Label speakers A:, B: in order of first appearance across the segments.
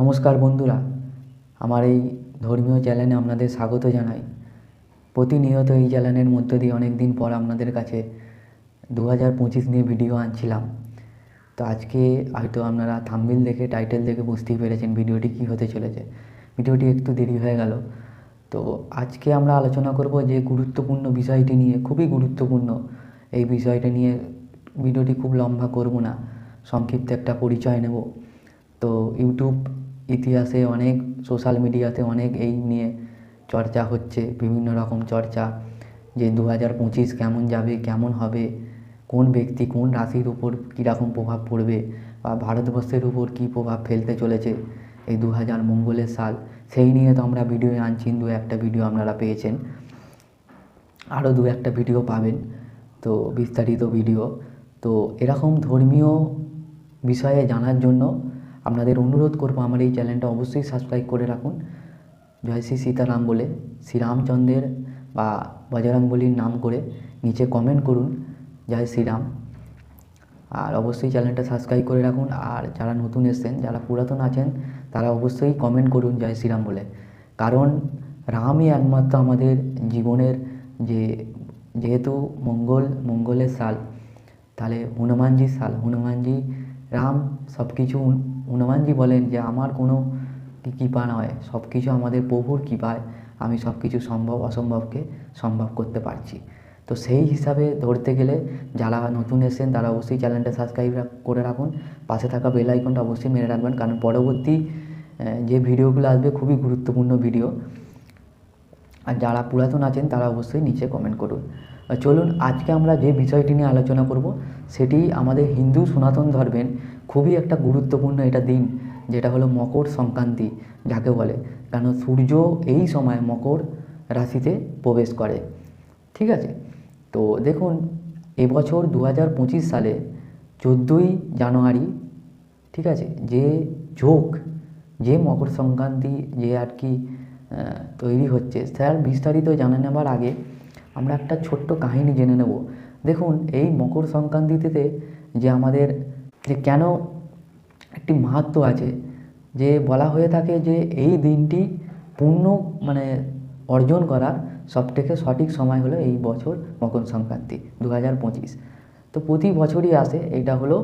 A: নমস্কার বন্ধুরা, আমার এই ধর্মীয় চ্যানেলে আপনাদের স্বাগত জানাই। প্রতিনিয়ত এই চ্যানেলের মধ্য দিয়ে অনেক দিন পর আপনাদের কাছে দু হাজার পঁচিশ নিয়ে ভিডিও আনছিলাম। তো আজকে হয়তো আপনারা থাম্বনেল দেখে টাইটেল দেখে বুঝতেই পেরেছেন ভিডিওটি কী হতে চলেছে। ভিডিওটি একটু দেরি হয়ে গেল। তো আজকে আমরা আলোচনা করব যে গুরুত্বপূর্ণ বিষয়টি নিয়ে, খুবই গুরুত্বপূর্ণ। এই বিষয়টা নিয়ে ভিডিওটি খুব লম্বা করব না, সংক্ষিপ্ত একটা পরিচয় নেব। তো ইউটিউব ইতিহাসে অনেক, সোশ্যাল মিডিয়াতে অনেক এই নিয়ে চর্চা হচ্ছে, বিভিন্ন রকম চর্চা যে দু হাজার পঁচিশ কেমন যাবে, কেমন হবে, কোন ব্যক্তি কোন রাশির উপর কীরকম প্রভাব পড়বে বা ভারতবর্ষের উপর কী প্রভাব ফেলতে চলেছে এই দু হাজার মঙ্গলের সাল। সেই নিয়ে তো আমরা ভিডিও আনছি, দু একটা ভিডিও আপনারা পেয়েছেন। আরও দু একটা ভিডিও পাবেন, তো বিস্তারিত ভিডিও তো এরকম ধর্মীয় বিষয়ে জানার জন্য আপনাদের অনুরোধ করব আমার এই চ্যানেলটা অবশ্যই সাবস্ক্রাইব করে রাখুন। জয় শ্রী সীতারাম বলে শ্রীরামচন্দ্রের বা বজরংবলীর নাম করে নিচে কমেন্ট করুন। জয় শ্রীরাম। আর অবশ্যই চ্যানেলটা সাবস্ক্রাইব করে রাখুন। আর যারা নতুন এসছেন, যারা পুরাতন আছেন, তারা অবশ্যই কমেন্ট করুন জয় শ্রীরাম বলে। কারণ রামই একমাত্র আমাদের জীবনের যে, যেহেতু মঙ্গল, মঙ্গলের সাল, তাহলে হনুমানজির সাল, হনুমানজি, রাম সব কিছু হনুমানজি বলেন যে, আমার কোনো কৃপা নয়। সব কিছু আমাদের প্রভুর কৃপায়। আমি সব কিছু সম্ভব, অসম্ভবকে সম্ভব করতে পারছি। তো সেই হিসাবে ধরতে গেলে, যারা নতুন এসেছেন, তারা অবশ্যই চ্যানেলটা সাবস্ক্রাইব করে রাখুন। পাশে থাকা বেল আইকনটা অবশ্যই মেরে রাখবেন। কারণ পরবর্তী যে ভিডিওগুলো আসবে, খুবই গুরুত্বপূর্ণ ভিডিও। আর যারা পুরাতন আছেন, তারা অবশ্যই নিচে কমেন্ট করুন। চলুন, আজকে আমরা যে বিষয়টি নিয়ে আলোচনা করব, সেটি আমাদের হিন্দু সনাতন ধর্মের খুবই একটা গুরুত্বপূর্ণ এটা দিন, যেটা হলো মকর সংক্রান্তি যাকে বলে। কারণ সূর্য এই সময় মকর রাশিতে প্রবেশ করে। ঠিক আছে? তো দেখুন, এবছর দু হাজার পঁচিশ সালে চোদ্দোই জানুয়ারি, ঠিক আছে, যে যোগ যে মকর সংক্রান্তি যে আর কি তৈরি হচ্ছে, স্যার বিস্তারিত জানে নেবার আগে আমরা একটা ছোট্ট কাহিনী জেনে নেব। দেখুন, এই মকর সংক্রান্তিতে যে আমাদের যে কেন একটি মাহাত্ম আছে যে বলা হয়ে থাকে যে এই দিনটি পূর্ণ মানে অর্জন করার সবথেকে সঠিক সময় হলো এই বছর মকর সংক্রান্তি দু হাজার পঁচিশ। তো প্রতি বছরই আসে এটা হলো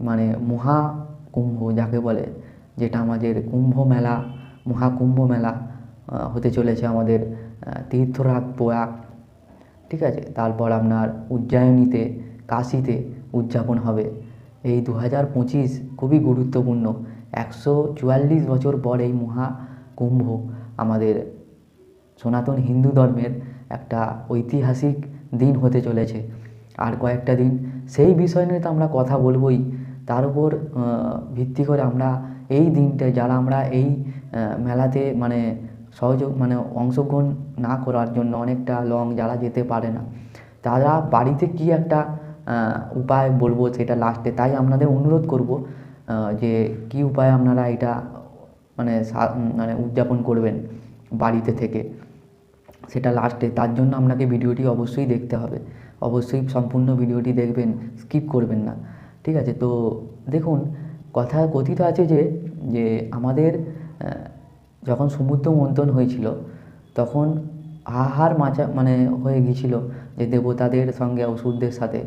A: মানে মহাকুম্ভ যাকে বলে, যেটা আমাদের কুম্ভ মেলা মহাকুম্ভ মেলা হতে চলেছে আমাদের তীর্থরাজ প্রয়াগ, ঠিক আছে? তারপর আপনার উজ্জয়িনীতে, কাশিতে উদযাপন হবে। এই দু হাজার পঁচিশ খুবই গুরুত্বপূর্ণ। একশো চুয়াল্লিশ বছর পর এই মহাকুম্ভ আমাদের সনাতন হিন্দু ধর্মের একটা ঐতিহাসিক দিন হতে চলেছে। আর কয়েকটা দিন, সেই বিষয় নিয়ে তো আমরা কথা বলবই। তার উপর ভিত্তি করে আমরা এই দিনটা, যারা আমরা এই মেলাতে মানে সহযোগ মানে অংশগ্রহণ না করার জন্য অনেকটা লং যারা যেতে পারে না, তারা বাড়িতে কি একটা উপায় বলব সেটা লাস্টে তাই আপনাদের অনুরোধ করব যে কি উপায় আপনারা এটা মানে মানে উদযাপন করবেন বাড়িতে থেকে, সেটা লাস্টে তার জন্য আপনাকে ভিডিওটি অবশ্যই দেখতে হবে। অবশ্যই সম্পূর্ণ ভিডিওটি দেখবেন স্কিপ করবেন না। ঠিক আছে? তো দেখুন, কথা কথিত আছে যে যে আমাদের যখন সমুদ্র মন্থন হয়েছিল, তখন আহার মাচা মানে হয়ে গিয়েছিল যে দেবতাদের সঙ্গে, অসুরদের সাথে।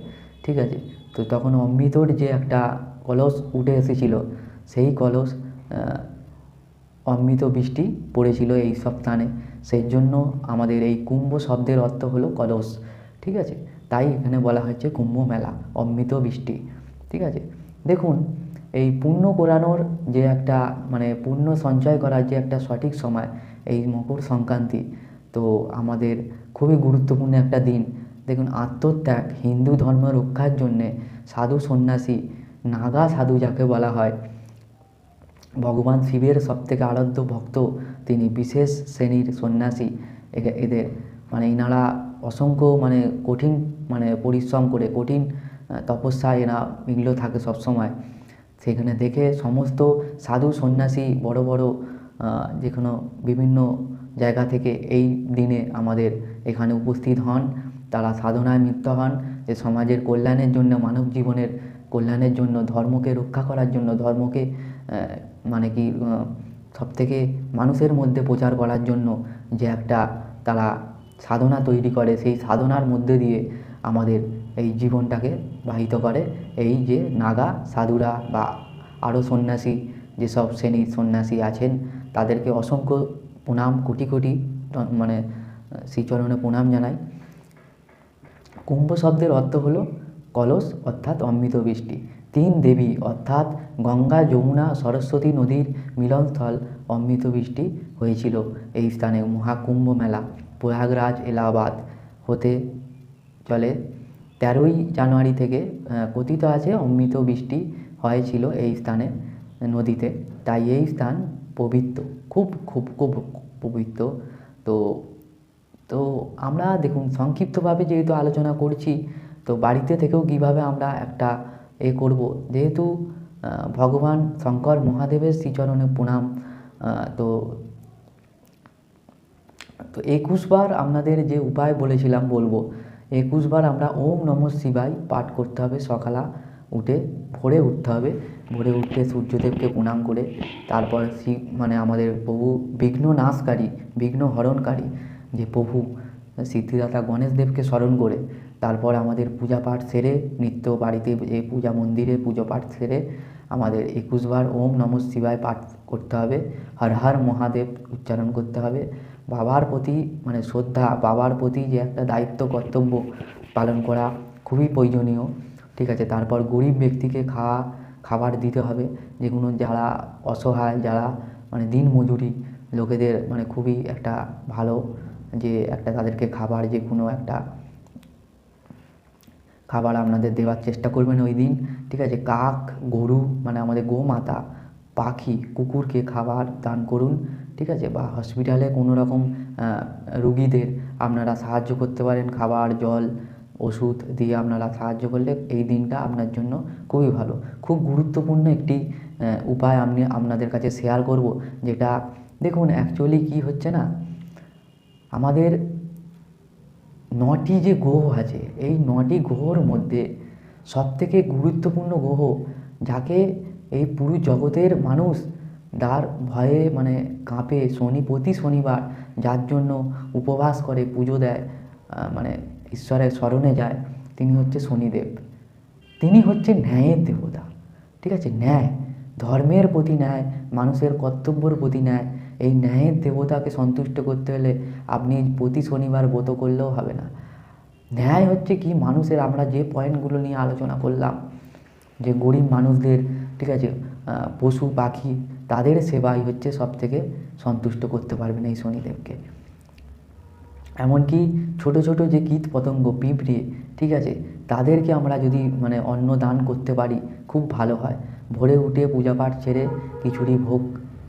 A: ঠিক আছে? তো তখন অমৃতর যে একটা কলস উঠে এসেছিল, সেই কলস অমৃত বৃষ্টি পড়েছিল এই সব স্থানে সেই জন্য আমাদের এই কুম্ভ শব্দের অর্থ হলো কলস, ঠিক আছে? তাই এখানে বলা হচ্ছে কুম্ভ মেলা, অমৃত বৃষ্টি, ঠিক আছে? দেখুন, এই পুণ্য কোরানোর যে একটা মানে পুণ্য সঞ্চয় করার যে একটা সঠিক সময়, এই মকর সংক্রান্তি, তো আমাদের খুবই গুরুত্বপূর্ণ একটা দিন। দেখুন, আত্মত্যাগ, হিন্দু ধর্ম রক্ষার জন্যে সাধু সন্ন্যাসী, নাগা সাধু যাকে বলা হয়, ভগবান শিবের সবথেকে আরাধ্য ভক্ত তিনি বিশেষ শ্রেণির সন্ন্যাসী। এদের মানে এনারা অসংখ্য মানে কঠিন মানে পরিশ্রম করে, কঠিন তপস্যা এরা বিঘ্ন থাকে সবসময়। সেখানে দেখে সমস্ত সাধু সন্ন্যাসী বড় বড় যে কোনো বিভিন্ন জায়গা থেকে এই দিনে আমাদের এখানে উপস্থিত হন। তারা সাধনায় মিত্র হন যে সমাজের কল্যাণের জন্য, মানব জীবনের কল্যাণের জন্য, ধর্মকে রক্ষা করার জন্য, ধর্মকে মানে কি সব থেকে মানুষের মধ্যে প্রচার করার জন্য যে একটা তারা সাধনা তৈরি করে, সেই সাধনার মধ্যে দিয়ে আমাদের এই জীবনটাকে বাহিত করে। এই যে নাগা, সাধুরা বা আরও সন্ন্যাসী, যেসব শ্রেণির সন্ন্যাসী আছেন, তাদেরকে অসংখ্য প্রণাম, কোটি কোটি মানে শ্রীচরণে প্রণাম জানাই। কুম্ভ শব্দের অর্থ হলো কলস, অর্থাৎ অমৃত বৃষ্টি। তিন দেবী, অর্থাৎ গঙ্গা, যমুনা, সরস্বতী নদীর মিলনস্থল অমৃত বৃষ্টি হয়েছিল এই স্থানে মহাকুম্ভ মেলা। প্রয়াগরাজ এলাহাবাদ হতে চলে। তেরোই জানুয়ারি থেকে কথিত আছে অমৃত বৃষ্টি হয়েছিল এই স্থানে, নদীতে। তাই এই স্থান পবিত্র খুব খুব খুব পবিত্র। তো তো আমরা দেখুন, সংক্ষিপ্তভাবে যেহেতু আলোচনা করছি, তো বাড়িতে থেকেও কীভাবে আমরা একটা এ করব? যেহেতু ভগবান শঙ্কর মহাদেবের শ্রীচরণে প্রণাম তো তো একুশবার আপনাদের যে উপায় বলেছিলাম বলব, একুশবার আমরা ওম নম শিবায় পাঠ করতে হবে সকালা উঠে, ভোরে উঠতে হবে, ভোরে উঠে সূর্যদেবকে প্রণাম করে, তারপর শিব মানে আমাদের প্রভু বিঘ্ন নাশকারী, বিঘ্ন হরণকারী যে প্রভু সিদ্ধিদাতা গণেশ দেবকে স্মরণ করে তারপর আমাদের পূজা পাঠ সেরে নিত্য বাড়িতে যে পূজা মন্দিরে পুজো পাঠ সেরে আমাদের একুশবার ওম নম শিবায় পাঠ করতে হবে। হর হর মহাদেব উচ্চারণ করতে হবে। বাবার প্রতি মানে শ্রদ্ধা, বাবার প্রতি যে একটা দায়িত্ব, কর্তব্য পালন করা খুবই প্রয়োজনীয়। ঠিক আছে, তারপর গরিব ব্যক্তিকে খাওয়া, খাবার দিতে হবে। যেগুলো যারা অসহায়, যারা মানে দিন মজুরি লোকেদের মানে খুবই একটা ভালো যে একটা তাদেরকে খাবার যে কোনো একটা খাবার আপনাদের দেওয়ার চেষ্টা করবেন ওই দিন, ঠিক আছে? কাক, গরু মানে আমাদের গোমাতা, পাখি, কুকুরকে খাবার দান করুন, ঠিক আছে? বা হসপিটালে কোনো রকম রুগীদের আপনারা সাহায্য করতে পারেন, খাবার, জল, ওষুধ দিয়ে আপনারা সাহায্য করলে এই দিনটা আপনার জন্য খুবই ভালো। খুব গুরুত্বপূর্ণ একটি উপায় আমি আপনাদের কাছে শেয়ার করব, যেটা দেখুন অ্যাকচুয়ালি কি হচ্ছে না? আমাদের নটি যে গ্রহ আছে, এই নটি গ্রহর মধ্যে সবথেকে গুরুত্বপূর্ণ গ্রহ যাকে এই পুরো জগতের মানুষ যার ভয়ে মানে কাঁপে শনি, প্রতি শনিবার যার জন্য উপবাস করে, পুজো দেয় মানে ঈশ্বরের স্মরণে যায়, তিনি হচ্ছে শনিদেব। তিনি হচ্ছে ন্যায়ের দেবতা, ঠিক আছে? ন্যায়, ধর্মের প্রতি ন্যায়, মানুষের কর্তব্যর প্রতি ন্যায় এই ন্যায়ের দেবতাকে সন্তুষ্ট করতে হলে আপনি প্রতি শনিবার ব্রত করলেও হবে না। ন্যায় হচ্ছে কি, মানুষের আমরা যে পয়েন্টগুলো নিয়ে আলোচনা করলাম, যে গরিব মানুষদের, ঠিক আছে পশু, পাখি, তাদের সেবাই হচ্ছে সব থেকে সন্তুষ্ট করতে পারবেন এই শনিদেবকে। এমনকি ছোট ছোট যে কীট পতঙ্গ, পিঁপড়ে, ঠিক আছে, তাদেরকে আমরা যদি মানে অন্ন দান করতে পারি, খুব ভালো হয়। ভোরে উঠে পূজা পাঠ ছেড়ে খিচুড়ি ভোগ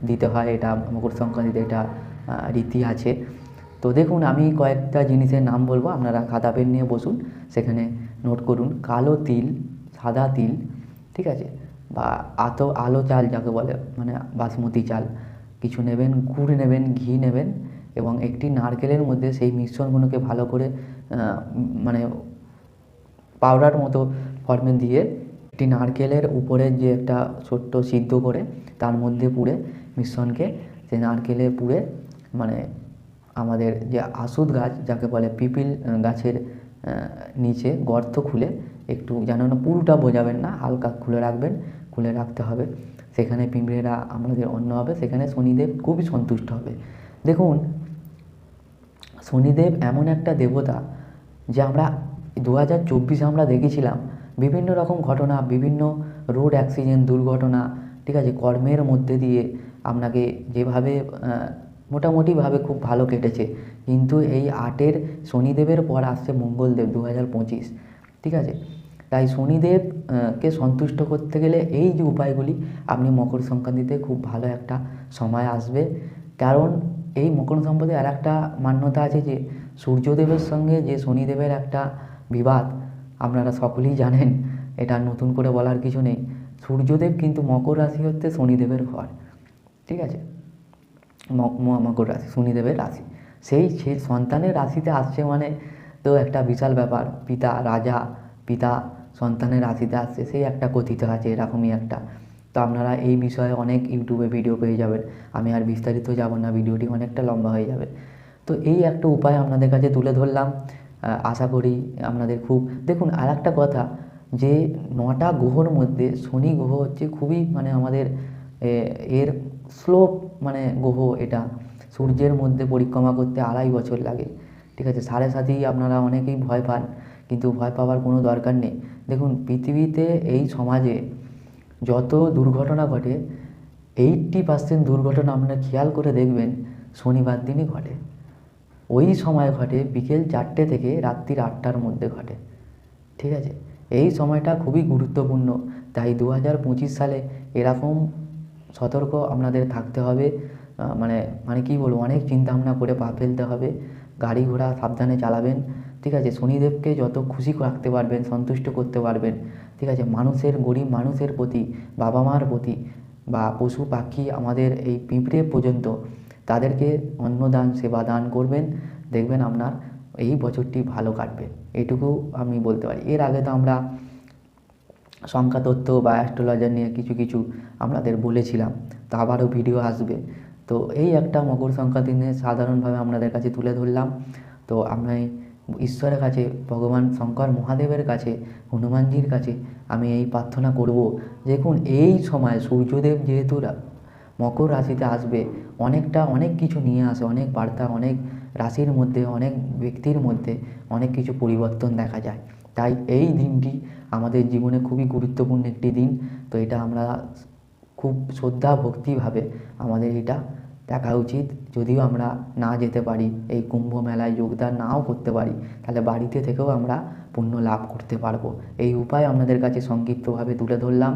A: দিতে হয়, এটা মকর সংক্রান্তিতে এটা রীতি আছে। তো দেখুন, আমি কয়েকটা জিনিসের নাম বলব, আপনারা খাতা পেন নিয়ে বসুন, সেখানে নোট করুন, কালো তিল, সাদা তিল, ঠিক আছে? বা আতো, আলো চাল যাকে বলে মানে বাসমতি চাল, কিছু নেবেন, গুড় নেবেন, ঘি নেবেন, এবং একটি নারকেলের মধ্যে সেই মিশ্রণগুলোকে ভালো করে মানে পাউডার মতো ফর্মে দিয়ে, একটি নারকেলের উপরে যে একটা ছোট্ট সিদ্ধ করে, তার মধ্যে পুড়ে মিশ্রণকে সেই নারকেলে পুড়ে মানে আমাদের যে আসুদ গাছ, যাকে বলে পিপিল গাছের নিচে গর্ত খুলে একটু যেন না পুরোটা বোঝাবেন না, হালকা খুলে রাখবেন, খুলে রাখতে হবে। সেখানে পিঁপড়েরা আমাদের অন্ন হবে, সেখানে শনিদেব খুবই সন্তুষ্ট হবে। দেখুন, শনিদেব এমন একটা দেবতা যে আমরা দু হাজার চব্বিশে আমরা দেখেছিলাম বিভিন্ন রকম ঘটনা, বিভিন্ন রোড অ্যাক্সিডেন্ট, দুর্ঘটনা, ঠিক আছে, কর্মের মধ্যে দিয়ে আপনাকে যেভাবে মোটামুটিভাবে খুব ভালো কেটেছে। কিন্তু এই আটের শনিদেবের পর আসছে মঙ্গলদেব দু হাজার পঁচিশ ঠিক আছে? তাই শনিদেব আহ, কে সন্তুষ্ট করতে গেলে এই যে উপায়গুলি আপনি মকর সংক্রান্তিতে খুব ভালো একটা সময় আসবে। কারণ এই মকর সংক্রান্তিতে আর একটা মান্যতা আছে যে সূর্যদেবের সঙ্গে যে শনিদেবের একটা বিবাদ আপনারা সকলেই জানেন এটা নতুন করে বলার কিছু নেই। সূর্যদেব কিন্তু মকর রাশি হচ্ছে শনিদেবের ঘর ঠিক আছে? মকর রাশি, শনিদেবের রাশি। সেই সে সন্তানের রাশিতে আসছে মানে তো একটা বিশাল ব্যাপার। পিতা, রাজা, পিতা সন্তানের রাশিতে আসছে, সেই একটা কথিত আছে, এরকমই একটা। তো আপনারা এই বিষয়ে অনেক ইউটিউবে ভিডিও পেয়ে যাবেন। আমি আর বিস্তারিত যাব না, ভিডিওটি অনেকটা লম্বা হয়ে যাবে। তো এই একটা উপায় আপনাদের কাছে তুলে ধরলাম। আশা করি আপনাদের খুব, দেখুন আর একটা কথা, যে নটা গ্রহর মধ্যে শনি গ্রহ হচ্ছে খুবই মানে আমাদের এর স্লোপ মানে গ্রহ এটা। সূর্যের মধ্যে পরিক্রমা করতে আড়াই বছর লাগে। ঠিক আছে, সাড়ে সাতেই আপনারা অনেকেই ভয় পান, কিন্তু ভয় পাওয়ার কোনো দরকার নেই। দেখুন, পৃথিবীতে এই সমাজে যত দুর্ঘটনা ঘটে এইট্টি পার্সেন্ট দুর্ঘটনা আপনারা খেয়াল করে দেখবেন, শনিবার দিনই ঘটে। ওই সময় ঘটে, বিকেল চারটে থেকে রাত্রির আটটার মধ্যে ঘটে। ঠিক আছে, এই সময়টা খুবই গুরুত্বপূর্ণ। তাই দু হাজার পঁচিশ সালে এরকম সতর্ক আপনাদের থাকতে হবে। মানে মানে কী বলব, অনেক চিন্তা ভাবনা করে পা ফেলতে হবে। গাড়ি ঘোড়া সাবধানে চালাবেন, ঠিক আছে? শনিদেবকে যত খুশি রাখতে পারবেন, সন্তুষ্ট করতে পারবেন, ঠিক আছে? মানুষের, গরিব মানুষের প্রতি, বাবা মার প্রতি বা পশু পাখি আমাদের এই পিঁপড়ে পর্যন্ত তাদেরকে অন্নদান সেবা দান করবেন। দেখবেন আপনার এই বছরটি ভালো কাটবে। এইটুকু আমি বলতে পারি। এর আগে তো আমরা সংখ্যা তত্ত্ব বা অ্যাস্ট্রোলজার নিয়ে কিছু কিছু আপনাদের বলেছিলাম, তো আবারও ভিডিও আসবে। তো এই একটা মকর সংক্রান্তি নিয়ে সাধারণভাবে আপনাদের কাছে তুলে ধরলাম। তো আমি ঈশ্বরের কাছে, ভগবান শঙ্কর মহাদেবের কাছে, হনুমানজির কাছে আমি এই প্রার্থনা করব। দেখুন, এই সময় সূর্যদেব যেহেতু মকর রাশিতে আসবে, অনেকটা অনেক কিছু নিয়ে আসে, অনেক বার্তা, অনেক রাশির মধ্যে, অনেক ব্যক্তির মধ্যে অনেক কিছু পরিবর্তন দেখা যায়। তাই এই দিনটি আমাদের জীবনে খুবই গুরুত্বপূর্ণ একটি দিন। তো এটা আমরা খুব শ্রদ্ধা ভক্তিভাবে আমাদের এটা দেখা উচিত। যদিও আমরা না যেতে পারি, এই কুম্ভ মেলায় যোগদান নাও করতে পারি, তাহলে বাড়িতে থেকেও আমরা পুণ্য লাভ করতে পারব। এই উপায় আপনাদের কাছে সংক্ষিপ্তভাবে তুলে ধরলাম।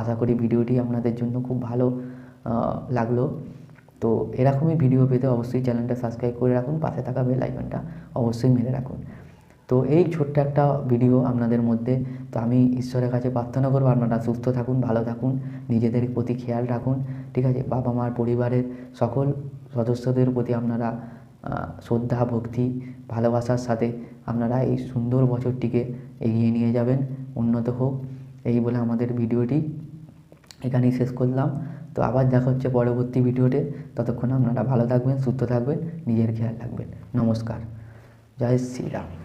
A: আশা করি ভিডিওটি আপনাদের জন্য খুব ভালো লাগল। তো এরকমই ভিডিও পেতে অবশ্যই চ্যানেলটা সাবস্ক্রাইব করে রাখুন, পাশে থাকা বেল আইকনটা অবশ্যই মেরে রাখুন। তো এই ছোট্ট একটা ভিডিও আপনাদের মধ্যে। তো আমি ঈশ্বরের কাছে প্রার্থনা করব, আপনারা সুস্থ থাকুন, ভালো থাকুন, নিজেদের প্রতি খেয়াল রাখুন, ঠিক আছে? বাবা মার পরিবারের সকল সদস্যদের প্রতি আপনারা শ্রদ্ধা, ভক্তি, ভালোবাসার সাথে আপনারা এই সুন্দর বছরটিকে এগিয়ে নিয়ে যাবেন, উন্নত হোক। এই বলে আমাদের ভিডিওটি এখানেই শেষ করলাম। তো আবার দেখা হচ্ছে পরবর্তী ভিডিওতে। ততক্ষণ আপনারা ভালো থাকবেন, সুস্থ থাকবেন, নিজের খেয়াল রাখবেন। নমস্কার। জয় শ্রীরাম।